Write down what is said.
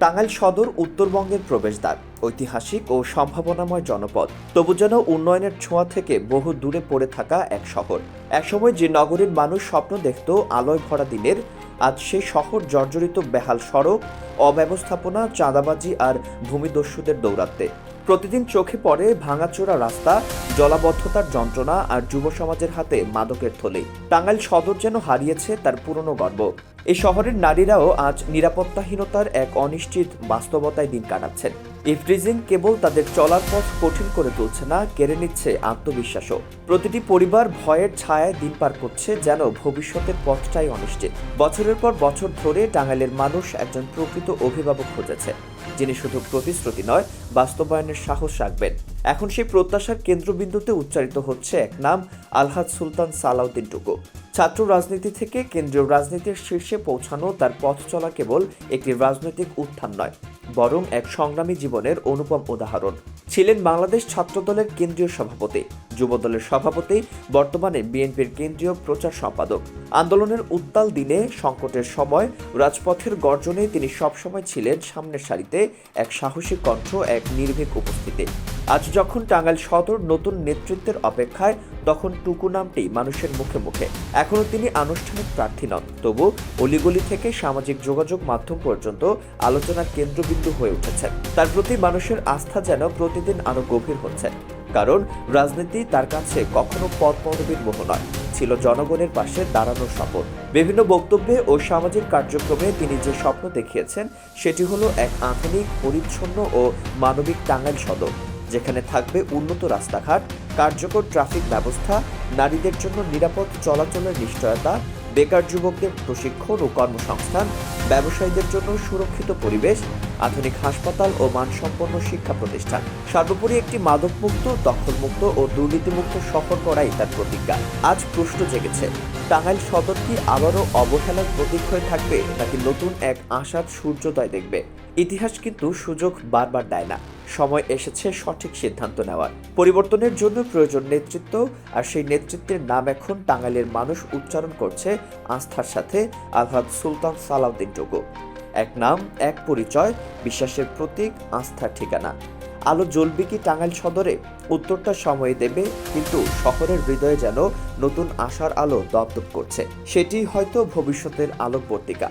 টাঙ্গাইল সদর উত্তরবঙ্গের প্রবেশদ্বার, ঐতিহাসিক ও সম্ভাবনাময় জনপদ। তবু যেন উন্নয়নের ছোঁয়া থেকে বহু দূরে পড়ে থাকা এক শহর। একসময় যে নগরীর মানুষ স্বপ্ন দেখত আলোয় ভরা দিনের আজ সেই শহর জর্জরিত বেহাল সড়ক, অব্যবস্থাপনা, চাঁদাবাজি আর ভূমিদস্যুদের দৌরাত্মে প্রতিদিন চোখে পড়ে ভাঙাচোরা রাস্তা, জলাবদ্ধতার যন্ত্রণা আর যুব সমাজের হাতে মাদকের থলে। টাঙ্গাইল সদর যেন হারিয়েছে তার পুরনো গর্ব। এই শহরের নারীরাও আজ নিরাপত্তাহীনতার এক অনিশ্চিত বাস্তবতায় দিন কাটাচ্ছেন। ইফ্রিজিং কেবল তাদের চলার পথ কঠিন করে তুলছে না, কেড়ে নিচ্ছে আত্মবিশ্বাসও। প্রতিটি পরিবার ভয়ের ছায়ায় দিন পার করছে যেন ভবিষ্যতের পথটাই অনিশ্চিত। বছরের পর বছর ধরে টাঙ্গাইলের মানুষ একজন প্রকৃত অভিভাবক খুঁজেছে, যিনি শুধু প্রতিশ্রুতি নয়, বাস্তবায়নের সাহস রাখবেন। এখন সেই প্রত্যাশার কেন্দ্রবিন্দুতে উচ্চারিত হচ্ছে এক নাম, আলহাজ সুলতান সালাউদ্দিন টুকু। ছাত্র রাজনীতি থেকে কেন্দ্রীয় রাজনীতির শীর্ষে পৌঁছানো তার পথ চলা কেবল একটি রাজনৈতিক উত্থান নয়, বরং এক সংগ্রামী জীবনের অনুপম উদাহরণ। ছিলেন বাংলাদেশ ছাত্রদলের কেন্দ্রীয় সভাপতি, যুবদলের সভাপতি, বর্তমানে বিএনপির কেন্দ্রীয় প্রচার সম্পাদক। আন্দোলনের উত্তাল দিনে সংকটের সময় রাজপথের গর্জনে তিনি সবসময় ছিলেন সামনের সারিতে, এক সাহসী কণ্ঠ, এক নির্ভীক উপস্থিতি। আজ যখন টাঙ্গাইল সদর নতুন নেতৃত্বের অপেক্ষায়, তখন টুকু নামটি মানুষের মুখে মুখে। এখনও তিনি আনুষ্ঠানিক প্রার্থী নন। তবু অলিগলি থেকে সামাজিক যোগাযোগ মাধ্যম পর্যন্ত আলোচনার কেন্দ্রবিন্দু হয়ে উঠেছেন। তার প্রতি মানুষের আস্থা যেন প্রতিদিন আরও গভীর হচ্ছে। কারণ রাজনীতি তার কাছে কখনো পদ পদবীর মোহ নয়। ছিল জনগণের পাশে দাঁড়ানোর শপথ বিভিন্ন বক্তব্যে ও সামাজিক কার্যক্রমে তিনি যে স্বপ্ন দেখিয়েছেন, সেটি হলো এক আধুনিক, পরিচ্ছন্ন ও মানবিক টাঙ্গাইল সদর। যেখানে থাকবে উন্নত রাস্তাঘাট, কার্যকর ট্রাফিক ব্যবস্থা, নারীদের জন্য নিরাপদ চলাচলের নিশ্চয়তা, বেকার যুবকদের প্রশিক্ষণ ও কর্মসংস্থান, ব্যবসায়ীদের জন্য সুরক্ষিত পরিবেশ আধুনিক হাসপাতাল ও মানসম্পন্ন শিক্ষা প্রতিষ্ঠান। সর্বোপরি একটি মাদকমুক্ত, দখলমুক্ত ও দুর্নীতিমুক্ত শহর করাই তার প্রতিজ্ঞা। আজ প্রশ্ন জেগেছে, টাঙ্গাইল সদর কি আবারও অবহেলার প্রতীক হয়ে থাকবে নাকি নতুন এক আশার সূর্যোদয় দেখবে? ইতিহাস কিন্তু সুযোগ বারবার দেয় না। সময় এসেছে সঠিক সিদ্ধান্ত নেওয়ার। পরিবর্তনের জন্য প্রয়োজন নেতৃত্ব, আর সেই নেতৃত্বের নাম এখন টাঙ্গাইলের মানুষ উচ্চারণ করছে আস্থার সাথে আলহাদ সুলতান সালাউদ্দিন টুকু। এক নাম, এক পরিচয়, বিশ্বাসের প্রতীক আস্থার ঠিকানা। আলো জ্বলবে কি টাঙ্গাইল সদরে? উত্তরটা সময় দেবে, কিন্তু শহরের হৃদয়ে যেন নতুন আশার আলো দপদপ করছে। সেটি হয়তো ভবিষ্যতের আলোকবর্তিকা।